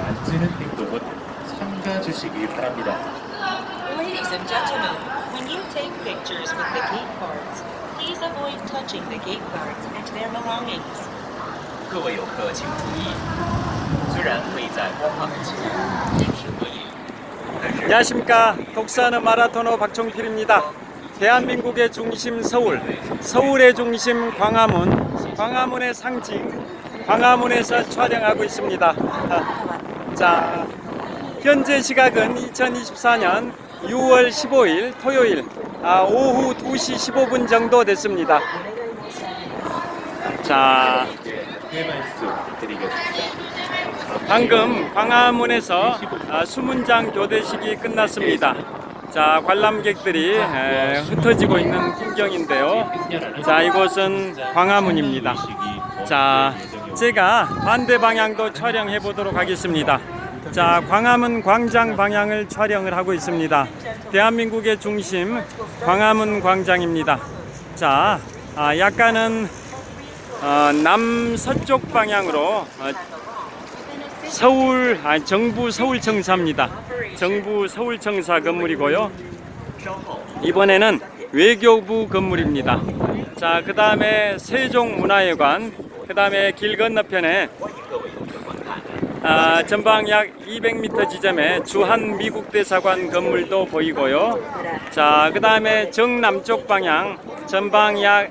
만지는 행동은 삼가 주시기 바랍니다. Ladies and gentlemen, when you take pictures with the gate guards, please avoid touching the gate guards and their belongings. 各位游客请注意，虽然可以在光化门前坚持合影，但是 안녕하십니까 독사는 마라토너 박종필입니다 대한민국의 중심 서울 서울의 중심 광화문 광화문의 상징 광화문에서 촬영하고 있습니다 자 현재 시각은 2024년 6월 15일 토요일 아, 오후 2시 15분 정도 됐습니다 자. 방금 광화문에서 아, 수문장 교대식이 끝났습니다. 자, 관람객들이 에, 흩어지고 있는 풍경인데요. 자, 이곳은 광화문입니다. 자, 제가 반대 방향도 촬영해 보도록 하겠습니다. 자, 광화문 광장 방향을 촬영을 하고 있습니다. 대한민국의 중심 광화문 광장입니다. 자, 아, 약간은 어, 남서쪽 방향으로 어, 서울 아니, 정부 서울청사입니다. 정부 서울청사 건물이고요. 이번에는 외교부 건물입니다. 자, 그 다음에 세종문화회관, 그 다음에 길 건너편에 아, 전방 약 200m 지점에 주한 미국 대사관 건물도 보이고요. 자, 그 다음에 정남쪽 방향 전방 약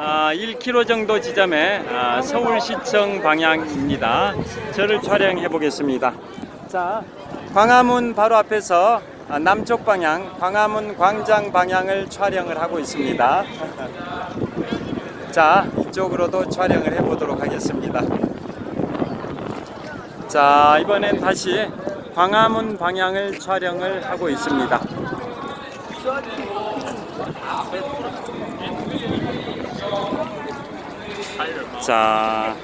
아, 1km 정도 지점에 아, 서울시청 방향입니다. 저를 촬영해 보겠습니다. 자, 광화문 바로 앞에서 아, 남쪽 방향, 광화문 광장 방향을 촬영을 하고 있습니다. 자, 이쪽으로도 촬영을 해 보도록 하겠습니다. 자, 이번엔 다시 광화문 방향을 촬영을 하고 있습니다. 자,